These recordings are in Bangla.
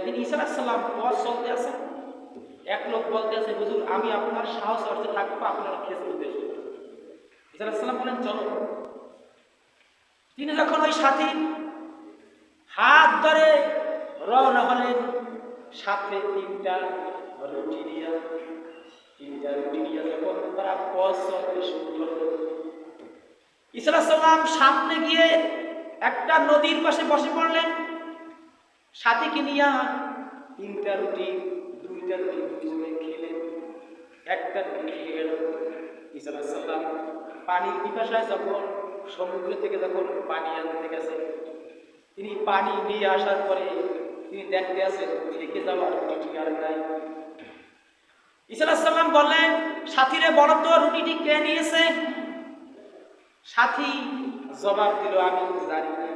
একদিন ঈসা সাল্লাম পথ চলতে আছে। এক লোক বলতে আছে, হুজুর, আমি আপনার সাহস অর্থে থাকব আপনার খেস করতে ঈসা বলেন চলো। তিনি যখন ওই সাথী হাত ধরে রওনা হলেন, সাথে তিনটা রুটি নিয়ে তিনটা রুটি নিয়ে যখন তারা পথ চলতে শুরু করল ঈসা সাল্লাম সামনে গিয়ে একটা নদীর পাশে বসে পড়লেন। সাথীকে নিয়ে? তিনটা রুটি, দুইটা রুটি দুজনে খেলেন একটা রুটি খেয়ে গেল। ঈসা সাল্লাম পানির পিপাসায় যখন সমুদ্র থেকে যখন পানি আনতে গেছে, তিনি পানি নিয়ে আসার পরে তিনি দেখতে আছেন থেকে যাওয়ার আর নাই। ঈসা সাল্লাম বললেন, সাথীরে বড় তো রুটিটি কে নিয়েছে? সাথী জবাব দিল, আমি জানি না।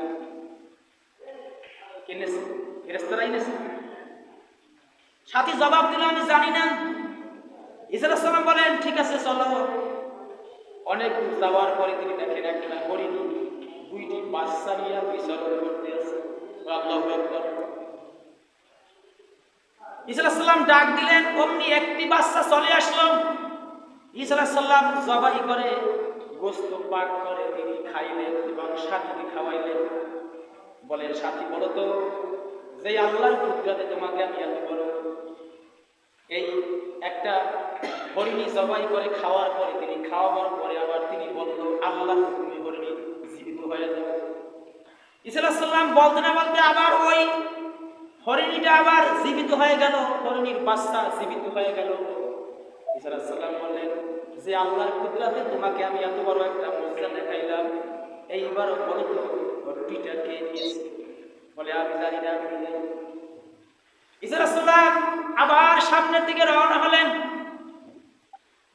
কিনেছে ফেরেস্তারাই নেছে সাথী জবাব দিল, আমি জানি না। ইসরা সালাম বলেন, ঠিক আছে, চলো। অনেক দূর যাওয়ার পরে তিনি দেখেন একটা হরিণী, দুইটি বাচ্চা নিয়ে বিচরণ করতে আছে ডাক দিলেন, অমনি একটি বাচ্চা চলে আসলো। সাল্লাম জবাই করে, গোস্ত পাক করে তিনি খাইলেন এবং সাথীকে খাওয়াইলেন। বলেন, সাথী, বলো যে আল্লাহর কুদরতে তোমাকে আমি এত বড় এই একটা হরিণী জবাই করে খাওয়ার পরে তিনি খাওয়াবার পরে আবার তিনি বলল, আল্লাহ, তুমি হরিণী জীবিত হয়ে যাবে ইসলাম বলতে না বলতে আবার ওই হরিণীটা আবার জীবিত হয়ে গেল, হরিণীর বাচ্চা জীবিত হয়ে গেল। ইসলাম বললেন, যে আল্লাহর কুদরাতে তোমাকে আমি এত বড় একটা মজা দেখাইলাম এইবার বলো তো রুটিটা কে নিয়েছে বলে, আমি জানি না, আমি জানি ইসলাম আবার সামনের দিকে রওনা হলেন।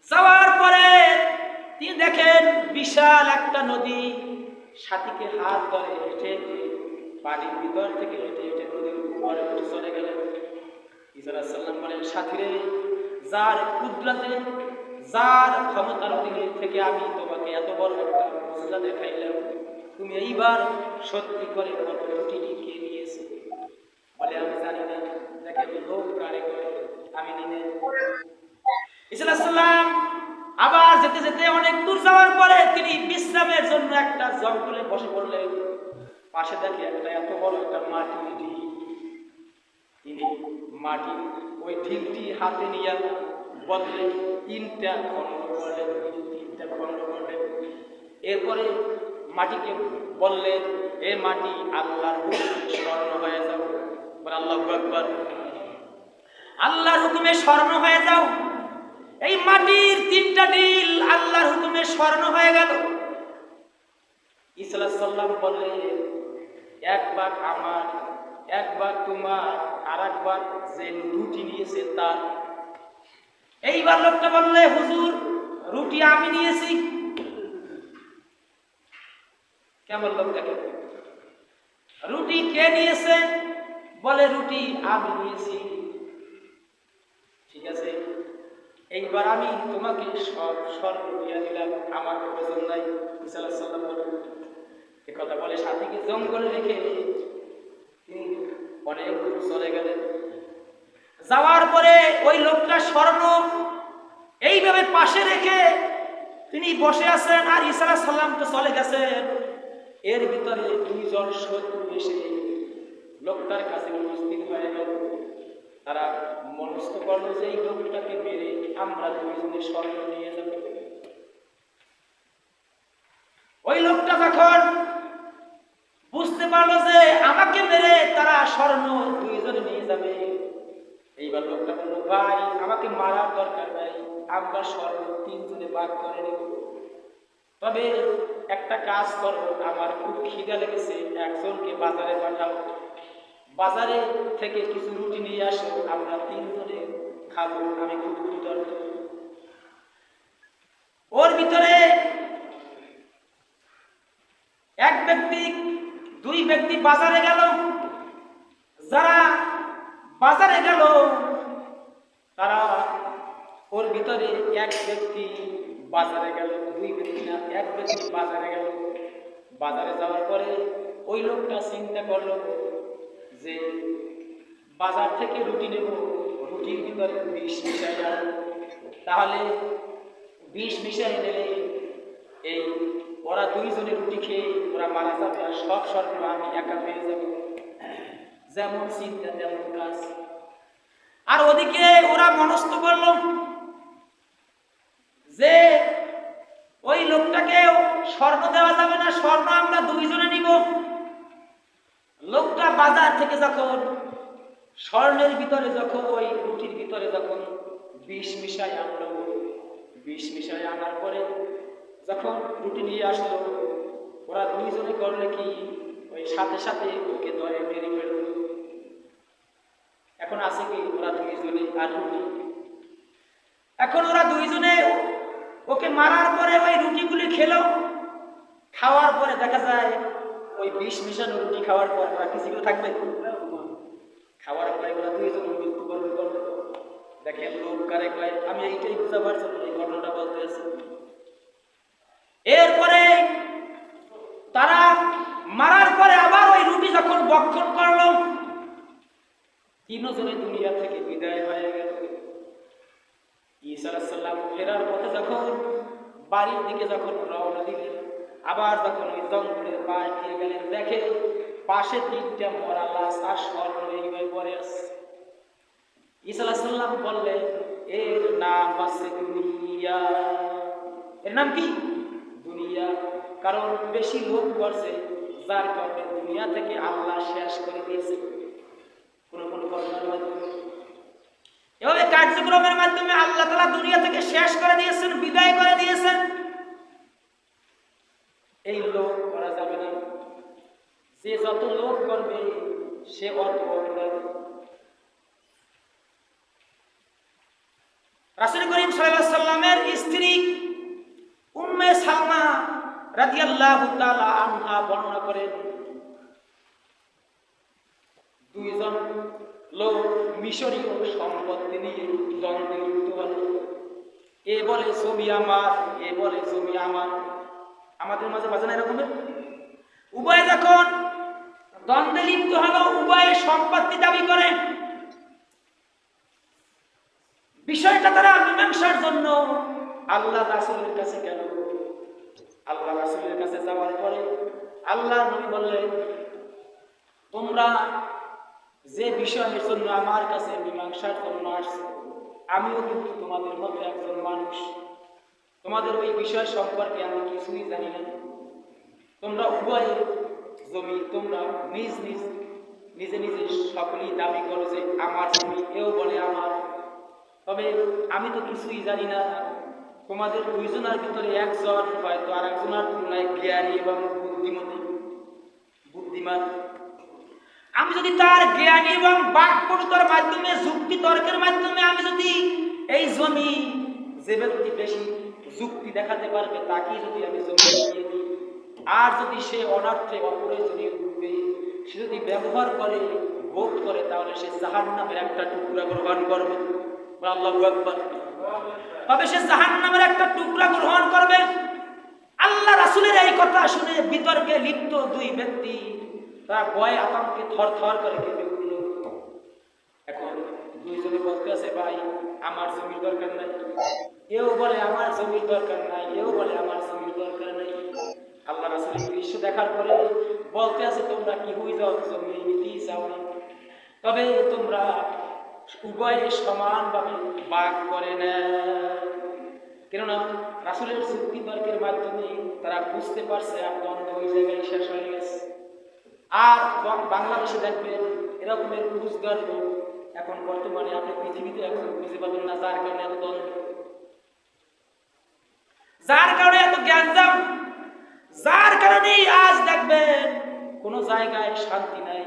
যাওয়ার পরে তিনি দেখেন বিশাল একটা নদী সাথীকে হাত ধরে হেঁটে পানির ভিতর থেকে হেঁটে হেঁটে নদীর উপরে উঠে চলে গেলেন। ইসরা সাল্লাম বলেন, সাথীরে, যার কুদরাতে, যার ক্ষমতার অধীনে থেকে আমি তোমাকে এত বড় একটা মজা দেখাইলাম তুমি এইবার সত্যি করে কত রুটিটি কে নিয়েছে বলে আমি জানি না, দেখে আমি লোক কারে করে, আমি নিনে। ইসলাম আবার যেতে যেতে অনেক দূর যাওয়ার পরে তিনি বিশ্রামের জন্য একটা জঙ্গলে বসে পড়লেন। পাশে দেখে একটা এত বড় একটা মাটির ঢিল। তিনি মাটি ওই ঢিলটি হাতে নিয়ে বদলে তিনটা খণ্ড করলেন, তিনটা খণ্ড করলেন। এরপরে মাটিকে বললে, এ মাটি আল্লাহর স্মরণ হয়ে যাও। বলে আল্লাহ আকবর। আল্লাহর হুকুমে স্মরণ হয়ে যাও। এই মাটির তিনটা ডিল আল্লাহর হুকুমে স্মরণ হয়ে গেল। ইসলাম সাল্লাম বললেন, এক ভাগ আমার, এক ভাগ তোমার আর একবার যে রুটি নিয়েছে তার। এইবার লোকটা বললে, হুজুর, রুটি আমি নিয়েছি। কেমন লোকটাকে রুটি কে নিয়েছে? বলে রুটি আমি নিয়েছি। ঠিক আছে? এইবার আমি তোমাকে সব স্বর্ণ দিয়া দিলাম, আমার প্রয়োজন নাই। ইসাল্লাহ এ কথা বলে সাথীকে জঙ্গলে রেখে অনেক দূর চলে গেলেন। যাওয়ার পরে ওই লোকটা স্বর্ণ এইভাবে পাশে রেখে তিনি বসে আছেন আর ইসা সাল্লাম তো চলে গেছেন। এর ভিতরে দুইজন শত্রু এসে লোকটার কাছে উপস্থিত হয়ে গেল। তারা মনস্থ করল যে এই লোকটাকে মেরে আমরা দুইজনে স্বর্ণ নিয়ে যাব। ওই লোকটা যখন বুঝতে পারল যে আমাকে মেরে তারা স্বর্ণ দুইজনে নিয়ে যাবে, এইবার লোকটা বলল, ভাই, আমাকে মারার দরকার নাই, আমরা স্বর্ণ তিনজনে ভাগ করে নেব। তবে একটা কাজ করো, আমার খুব খিদা লেগেছে, একজনকে বাজারে পাঠাও। বাজারে থেকে কিছু রুটি নিয়ে আসো, আমরা তিন তিনজনে খাব, আমি খুব ক্ষুধার্ত। ওর ভিতরে এক ব্যক্তি, দুই ব্যক্তি বাজারে গেল। যারা বাজারে গেল, তারা ওর ভিতরে এক ব্যক্তি বাজারে গেল, দুই ব্যক্তি না, এক ব্যক্তি বাজারে গেল। বাজারে যাওয়ার পরে ওই লোকটা চিন্তা করল যে বাজার থেকে রুটি নেব, রুটির ভিতরে বিষ মিশাই যাবে তাহলে বিষ মিশাই নিলে এই ওরা দুইজনে রুটি খেয়ে ওরা মারা যাবে আর সব স্বর্গ আমি একা পেয়ে যাব। যেমন চিন্তা, তেমন কাজ। আর ওদিকে ওরা মনস্থ করল যে ওই লোকটাকে স্বর্ণ দেওয়া যাবে না স্বর্ণ আমরা দুইজনে নিব লোকটা বাজার থেকে যখন, স্বর্ণের ভিতরে যখন, ওই রুটির ভিতরে যখন বিষ মিশাই আনলো, বিষ মিশাই আনার পরে যখন রুটি নিয়ে আসলো, ওরা দুইজনে করলে কি, ওই সাথে সাথে ওকে ধরে মেরে ফেলল। এখন আছে কি, ওরা দুইজনে আর রুটি। এখন ওরা দুইজনে ওকে মারার পরে ওই রুটিগুলি খেলো। খাওয়ার পরে দেখা যায় ওই বিষ মিশানো রুটি খাওয়ার পর ওরা কিছু থাকবে? খাওয়ার পরে ওরা দুইজন মৃত্যু করবে করবে। দেখেন লোক কারে কয়, আমি এইটাই বুঝাবার জন্য এই ঘটনাটা বলতে আছি এরপরে তারা মারার পরে আবার ওই রুটি যখন বক্ষণ করল, তিনজনে দুনিয়া থেকে বিদায় হয়ে গেল। ঈসা সাল্লাম ফেরার পথে যখন বাড়ির দিকে যখন রওনা দিলেন আবার যখন ওই জঙ্গলের পাশ দিয়ে গেলেন দেখে পাশে তিনটা মরা লাশ আর স্বর্ণ এইভাবে পরে আছে ঈসা সাল্লাম বললেন, এর নাম আছে দুনিয়া। এর নাম কি? দুনিয়া। কারণ বেশি লোক করছে, যার কারণে দুনিয়া থেকে আল্লাহ শেষ করে দিয়েছে। কোনো কোনো ঘটনার মাধ্যমে। এভাবে কার্যক্রমের মাধ্যমে আল্লাহ তালা দুনিয়া থেকে শেষ করে দিয়েছেন, বিদায় করে দিয়েছেন। এই লোক করা যাবে না। যে যত লোক করবে, সে অত অপরাধ রাসুল করিম সাল্লামের স্ত্রী উম্মে সালমা রাদিয়াল্লাহু তাআলা বর্ণনা করেন, দুইজন লোক মিশরীয় সম্পত্তি নিয়ে দ্বন্দ্বে লিপ্ত হল। এ বলে জমি আমার, এ বলে জমি আমার। আমাদের মাঝে বাজে না এরকমের উভয় যখন দ্বন্দ্বে লিপ্ত হলো, উভয়ে সম্পত্তি দাবি করে। বিষয়টা তারা মীমাংসার জন্য আল্লাহ রাসুলের কাছে গেল। আল্লাহ রাসুলের কাছে যাওয়ার পরে আল্লাহ নবী বললেন, তোমরা যে বিষয়ের জন্য আমার কাছে মীমাংসার জন্য আসছে, আমিও কিন্তু তোমাদের মতো একজন মানুষ। তোমাদের ওই বিষয় সম্পর্কে আমি কিছুই জানি না। তোমরা উভয় জমি, তোমরা নিজ নিজ, নিজে নিজে সকলেই দাবি করো যে আমার জমি এও বলে আমার। তবে আমি তো কিছুই জানি না। তোমাদের দুইজনের ভিতরে একজন হয়তো আর একজনের তুলনায় জ্ঞানী এবং বুদ্ধিমতী। বুদ্ধিমান। আমি যদি তার জ্ঞানী এবং বাক্যটার মাধ্যমে, যুক্তি তর্কের মাধ্যমে আমি যদি এই জমি, যে ব্যক্তি বেশি যুক্তি দেখাতে পারবে তাকে যদি আমি জমি দিয়ে দিই। আর যদি সে অনার্থে অপ্রয়োজনীয় রূপে সে যদি ব্যবহার করে, ভোগ করে, তাহলে সে জাহান নামের একটা টুকরা গ্রহণ করবে। আল্লাহ তবে সে জাহান নামের একটা টুকরা গ্রহণ করবে। আল্লাহ রাসুলের এই কথা শুনে বিতর্কে লিপ্ত দুই ব্যক্তি, তারা ভয়ে আতঙ্কে থর থর করে কেঁপে উঠল। এখন দুইজনে বলতে আছে, ভাই, আমার জমির দরকার নাই। এও বলে আমার জমির দরকার নাই, এও বলে আমার জমির দরকার নাই। আল্লাহ রাসুলের দৃশ্য দেখার পরে বলতে আছে, তোমরা কি হই যাও জমি নিতেই চাও না। তবে তোমরা উভয়ে সমানভাবে বাঘ করে না। কেননা রাসুলের যুক্তি তর্কের মাধ্যমে তারা বুঝতে পারছে আর দ্বন্দ্ব ওই জায়গায় শেষ হয়ে গেছে। আর বাংলাদেশে দেখবেন এরকমের লোক এখন বর্তমানে আপনি পৃথিবীতে এখন খুঁজে পাবেন না, যার কারণে এত দ্বন্দ্ব। যার কারণে এত জ্ঞান দাম যার কারণেই আজ দেখবেন কোনো জায়গায় শান্তি নাই।